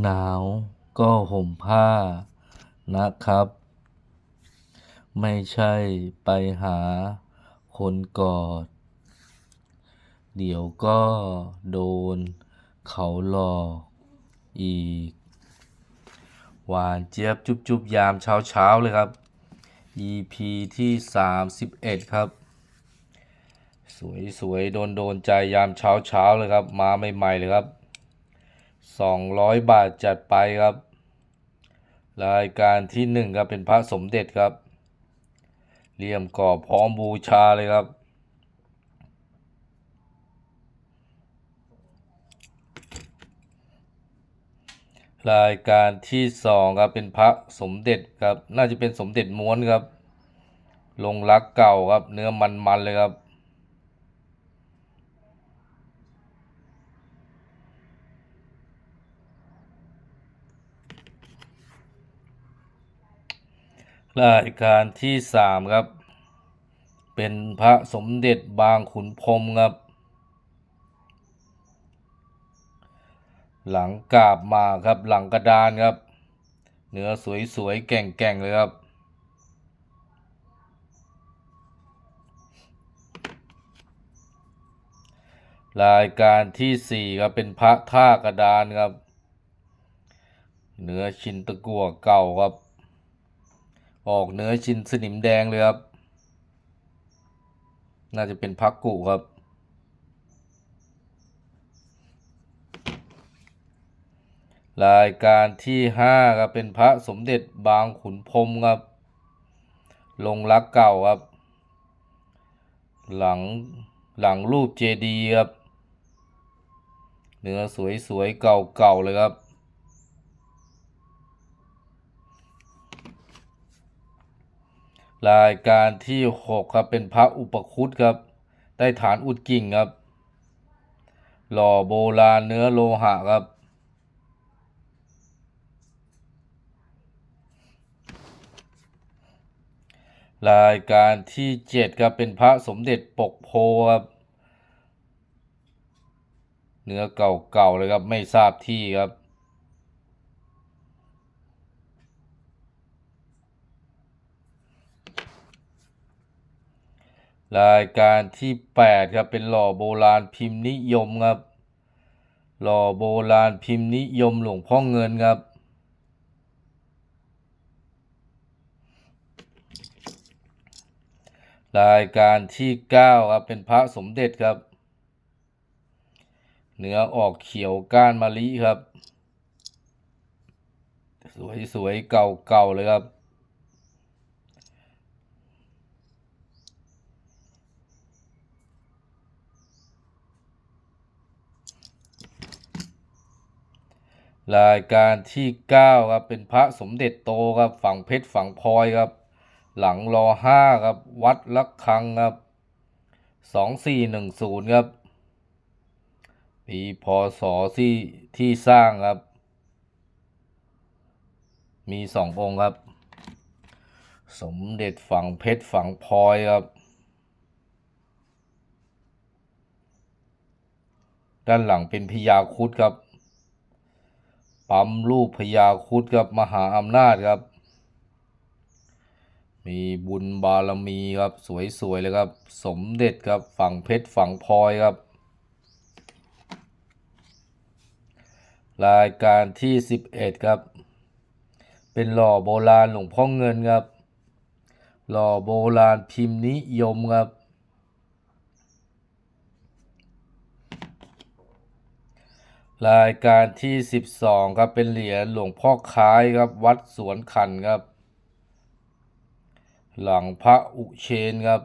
หนาวก็ห่มผ้านะครับ ไม่ใช่ไปหาคนกอด เดี๋ยวก็โดนเขาหลอกอีก หวานเจี๊ยบจุบจุบยามเช้าเช้าๆเลยครับ EP ที่ 31 ครับ สวยสวยโดนโดนใจยามเช้าเช้าๆเลยครับ มาใหม่ๆเลยครับ 200 บาทจัดไปครับ รายการที่หนึ่งครับ เป็นพระสมเด็จครับเลี่ยมกรอบพร้อมบูชาเลยครับ รายการที่สองครับเป็นพระสมเด็จครับ น่าจะเป็นสมเด็จม้วนครับ ลงรักเก่าครับ เนื้อมันๆเลยครับ รายการที่สามครับ เป็นพระสมเด็จบางขุนพรมครับ หลังกาบมาครับหลังกระดานครับ เนื้อสวยๆแก่งๆเลยครับรายการที่สี่ครับเป็นพระท่ากระดานครับ เนื้อชินตะกั่วเก่าครับ ออกเนื้อชินสนิมแดงเลยครับ น่าจะเป็นพักกุครับ รายการที่ห้าครับเป็นพระสมเด็จบางขุนพรมครับ ลงรักเก่าครับ หลังหลังรูปเจดีย์ครับ เนื้อสวยๆเก่าๆเลยครับ รายการที่หกครับเป็นพระอุปคุตครับได้ฐานอุดกิ่งครับ หล่อโบราณเนื้อโลหะครับ รายการที่เจ็ดครับเป็นพระสมเด็จปกโพครับเนื้อเก่าๆเลยครับไม่ทราบที่ครับ รายการที่แปดครับ เป็นหล่อโบราณพิมพ์นิยมครับ หล่อโบราณพิมพ์นิยมหลวงพ่อเงินครับ รายการที่เก้าครับ เป็นพระสมเด็จครับ เนื้อออกเขียวก้านมะลิครับ สวยๆเก่าๆเลยครับ รายการที่เก้าครับเป็นพระสมเด็จโตครับฝั่งเพชรฝั่งพลอยครับ หลังรอห้าครับวัดละคังครับสองสี่หนึ่งศูนย์ครับปีพศที่ที่สร้างครับ มีสององค์ครับ สมเด็จฝั่งเพชรฝั่งพลอยครับ ด้านหลังเป็นพญาครุดครับ ปั๊มรูปพญาคุดครับมหาอำนาจครับ มีบุญบารมีครับสวยๆเลยครับ สมเด็จครับฝั่งเพชรฝั่งพลอยครับ รายการที่สิบเอ็ดครับ เป็นหล่อโบราณหลวงพ่อเงินครับ หล่อโบราณพิมพ์นิยมครับ รายการที่สิบสองครับเป็นเหรียญหลวงพ่อคล้ายครับวัดสวนขันครับ หลังพระอุเชนครับ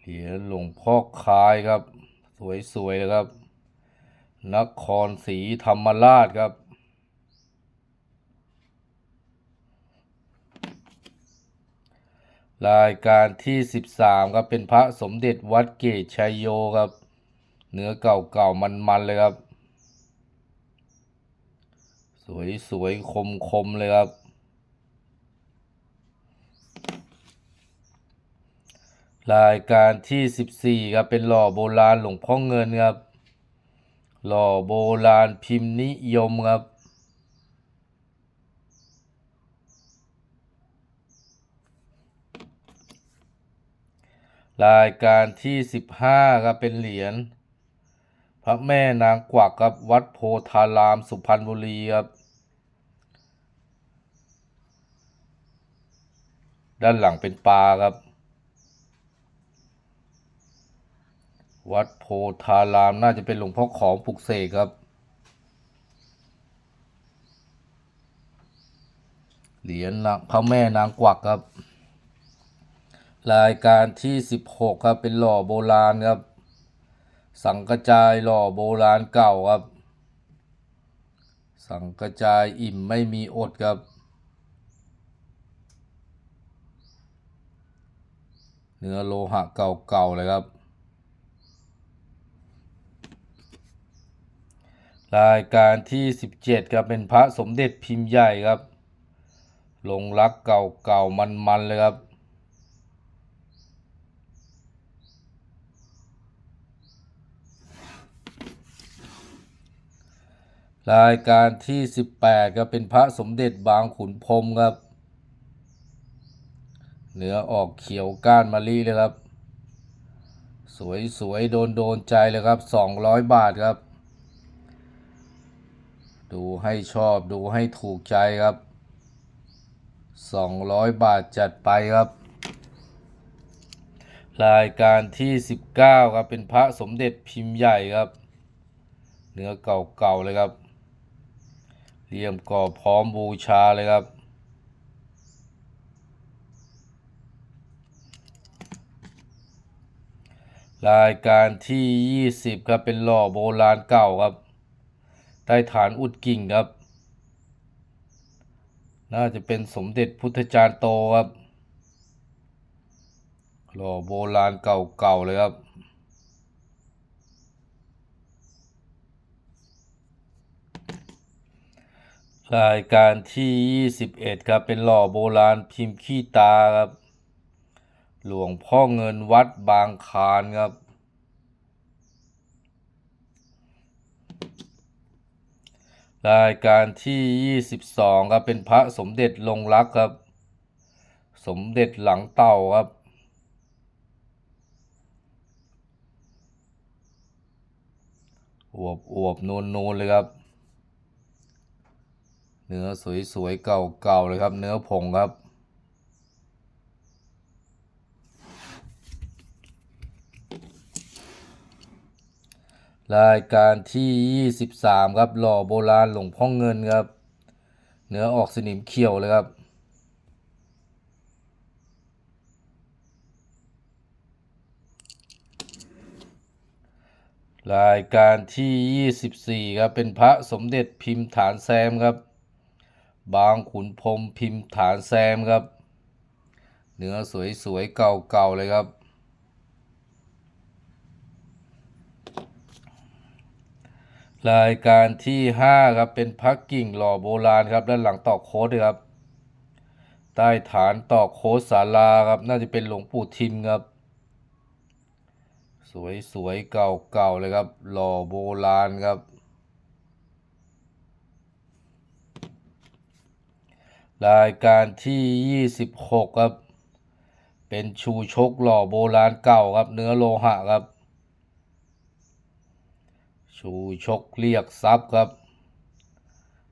เหรียญหลวงพ่อคล้ายครับ สวยๆเลยครับ นครศรีธรรมราชครับรายการที่สิบสามครับเป็นพระสมเด็จวัดเกตชัยโยครับ เนื้อเก่าๆมันๆเลยครับ สวยๆคมๆเลยครับ รายการที่สิบสี่ครับเป็นหล่อโบราณหลวงพ่อเงินครับ หล่อโบราณพิมพ์นิยมครับรายการที่สิบห้าครับเป็นเหรียญ พระแม่นางกวักครับวัดโพธารามสุพรรณบุรีครับด้านหลังเป็นปลาครับ วัดโพธารามน่าจะเป็นหลวงพ่อของปลุกเสกครับ เหรียญนางพระแม่นางกวักครับ รายการที่สิบหกครับเป็นหล่อโบราณครับ สังกระจายหล่อโบราณเก่าครับ สังกระจายอิ่มไม่มีอดครับ เนื้อโลหะเก่าๆเลยครับ รายการที่สิบเจ็ดครับเป็นพระสมเด็จพิมพ์ใหญ่ครับ ลงรักเก่าๆมันๆเลยครับ รายการที่สิบแปดครับเป็นพระสมเด็จบางขุนพรมครับ เนื้อออกเขียวก้านมะลิเลยครับ สวยสวยโดนโดนใจเลยครับสองร้อยบาทครับ ดูให้ชอบดูให้ถูกใจครับสองร้อยบาทจัดไปครับ รายการที่สิบเก้าครับเป็นพระสมเด็จพิมพ์ใหญ่ครับเนื้อเก่าๆเลยครับ เลี่ยมก่อพร้อมบูชาเลยครับ รายการที่ยี่สิบครับ เป็นหล่อโบราณเก่าครับ ใต้ฐานอุดกิ่งครับ น่าจะเป็นสมเด็จพุทธจารย์โตครับ หล่อโบราณเก่าๆเลยครับ รายการที่ยี่สิบเอ็ดครับ เป็นหล่อโบราณพิมพ์ขี้ตาครับ หลวงพ่อเงินวัดบางคานครับ รายการที่ยี่สิบสองครับ เป็นพระสมเด็จลงรักครับ สมเด็จหลังเต่าครับอวบอวบนูนนูนเลยครับ เนื้อสวยๆ เก่าๆ เลยครับ เนื้อผงครับ รายการที่ยี่สิบสามครับ หล่อโบราณหลวงพ่อเงินครับ เนื้อออกสนิมเขียวเลยครับรายการที่ยี่สิบสี่ครับ เป็นพระสมเด็จพิมพ์ฐานแซมครับ บางขุนพรมพิมพ์ฐานแซมครับ เนื้อสวยๆ เก่าๆ เลยครับ รายการที่ห้าครับ เป็นพระกิ่งหล่อโบราณครับ ด้านหลังตอกโค้ดครับ ใต้ฐานตอกโค้ดศาลาครับ น่าจะเป็นหลวงปู่ทิมครับสวยสวยเก่าเก่าเลยครับ หล่อโบราณครับ รายการที่ยี่สิบหกครับ เป็นชูชกหล่อโบราณเก่าครับ เนื้อโลหะครับ ชูชกเรียกทรัพย์ครับ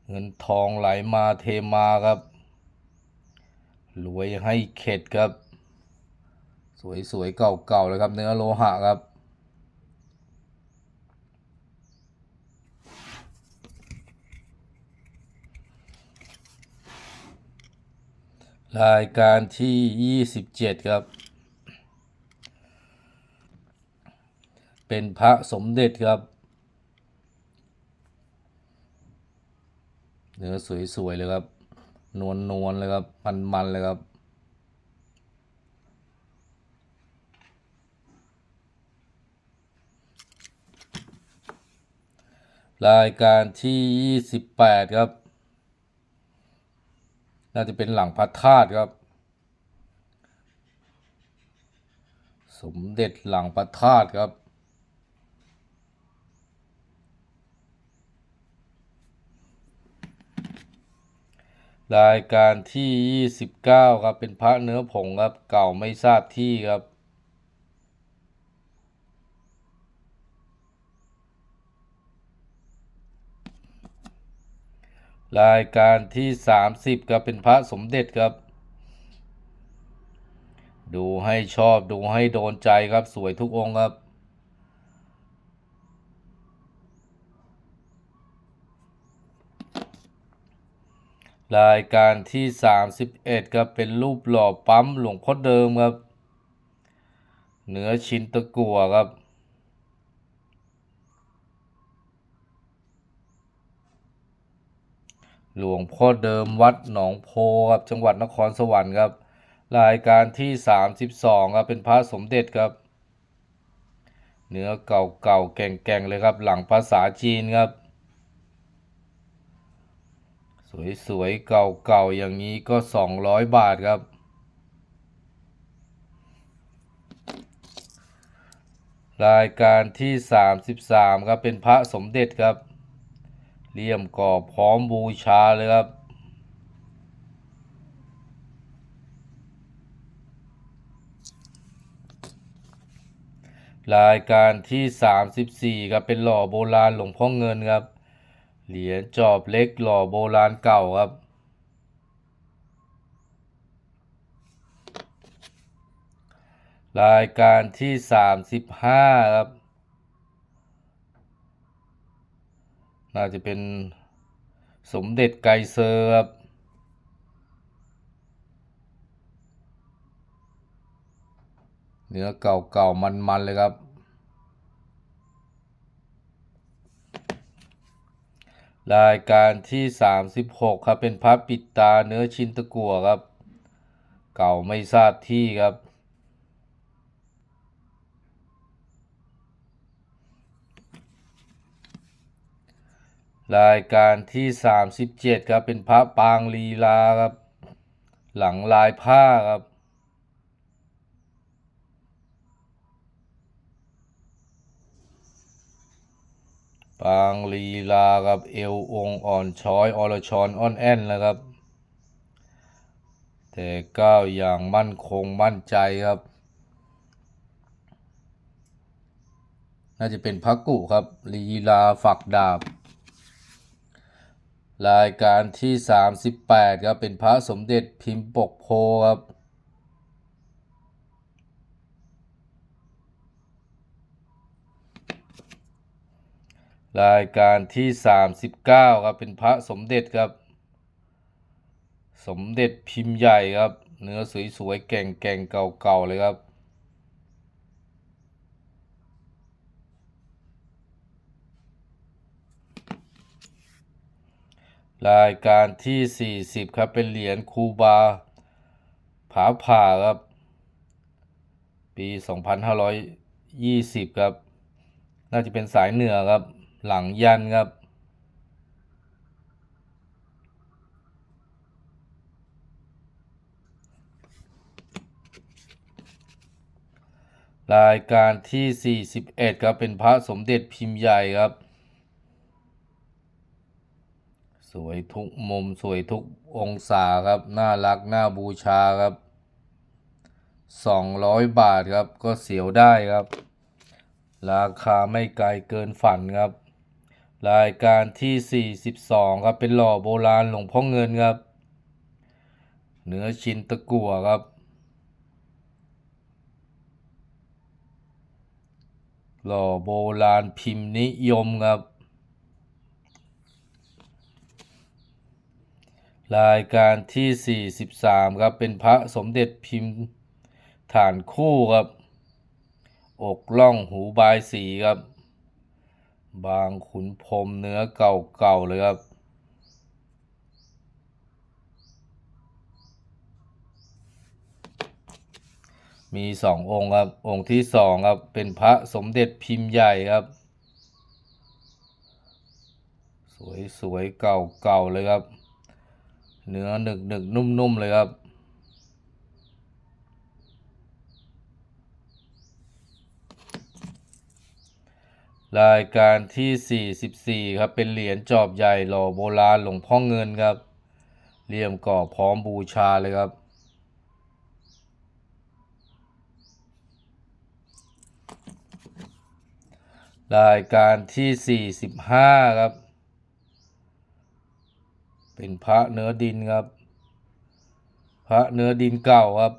เงินทองไหลมาเทมาครับ รวยให้เข็ดครับ สวยๆเก่าๆเลยครับ เนื้อโลหะครับ รายการที่ยี่สิบเจ็ดครับ เป็นพระสมเด็จครับ เนื้อสวย ๆ เลยครับ นวลนวลๆเลยครับ มัน ๆ เลยครับ รายการที่ยี่สิบแปดครับ น่าจะเป็นหลังพระธาตุครับ สมเด็จหลังพระธาตุครับรายการที่ 29 ครับ เป็นพระเนื้อผงครับ เก่าไม่ทราบที่ครับ รายการที่ 30ครับเป็นพระสมเด็จครับ ดูให้ชอบดูให้โดนใจครับสวยทุกองค์ครับ รายการที่ 31ครับเป็นรูปหล่อปั๊มหลวงพ่อเดิมครับ เหนือชิ้นตะกั่วครับ หลวงพ่อเดิมวัดหนองโพครับจังหวัดนครสวรรค์ครับ รายการที่ 32ครับเป็นพระสมเด็จครับ เนื้อเก่าๆแก่งๆเลยครับ หลังภาษาจีนครับ สวยๆเก่าๆอย่างนี้ก็ 200 บาทครับรายการที่ 33 ครับ เป็นพระสมเด็จครับ เลี่ยมกรอบพร้อมบูชาเลยครับ รายการที่ 34ครับเป็นหล่อโบราณหลวงพ่อเงินครับ เหรียญจอบเล็กหล่อโบราณเก่าครับรายการที่ 35 ครับ น่าจะเป็นสมเด็จไกเซอร์ครับเนื้อเก่าๆมันๆเลยครับ รายการที่ 36 ครับ เป็นพระปิดตาเนื้อชิ้นตะกั่วครับ เก่าไม่ทราบที่ครับ รายการที่ 37 ครับ เป็นพระปางลีลาครับ หลังลายผ้าครับ ปางลีลาครับเอวองอ่อนช้อยอรชรอ่อนแอนนะครับ แต่ก้าวอย่างมั่นคงมั่นใจครับ น่าจะเป็นพักกุครับลีลาฝักดาบ รายการที่ 38ครับเป็นพระสมเด็จพิมพ์ปกโพครับรายการที่ 39ครับเป็นพระสมเด็จครับ สมเด็จพิมพ์ใหญ่ครับ เนื้อสวยๆแก่งๆเก่าๆเลยครับ รายการที่ 40 ครับ เป็นเหรียญคูบา ผาผ่าครับ ปี 2520 ครับ น่าจะเป็นสายเหนือครับ หลังยันครับ รายการที่ 41 ครับ เป็นพระสมเด็จพิมพ์ใหญ่ครับ สวยทุกมุมสวยทุกองศาครับ น่ารัก น่าบูชาครับ 200 บาทครับ ก็เสียวได้ครับ ราคาไม่ไกลเกินฝันครับ รายการที่ 42 ครับ เป็นหล่อโบราณหลวงพ่อเงินครับ เนื้อชิ้นตะกั่วครับ หล่อโบราณพิมพ์นิยมครับ รายการที่ 43 ครับ เป็นพระสมเด็จพิมพ์ฐานคู่ครับ อกล่องหูบายสีครับ บางขุนพรมเนื้อเก่าๆเลยครับมีสององค์ครับ องค์ที่สองครับ เป็นพระสมเด็จพิมพ์ใหญ่ครับ สวยๆเก่าๆเลยครับ เนื้อหนึกหนึกนุ่มๆเลยครับ รายการที่ 44 ครับ เป็นเหรียญจอบใหญ่หล่อโบราณหลวงพ่อเงินครับเลี่ยมก่อพร้อมบูชาเลยครับรายการที่ 45 ครับ เป็นพระเนื้อดินครับ พระเนื้อดินเก่าครับ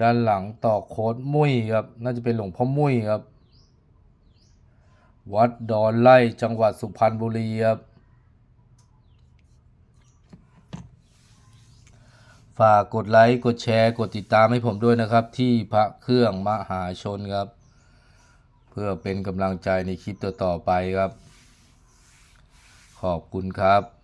ด้านหลังต่อโคดมุ้ยครับ น่าจะเป็นหลวงพ่อมุ้ยครับ วัดดอนไล่จังหวัดสุพรรณบุรีครับฝากกดไลค์ กดแชร์ กดติดตามให้ผมด้วยนะครับ ที่พระเครื่องมหาชนครับ เพื่อเป็นกำลังใจในคลิปต่อๆไปครับ ขอบคุณครับ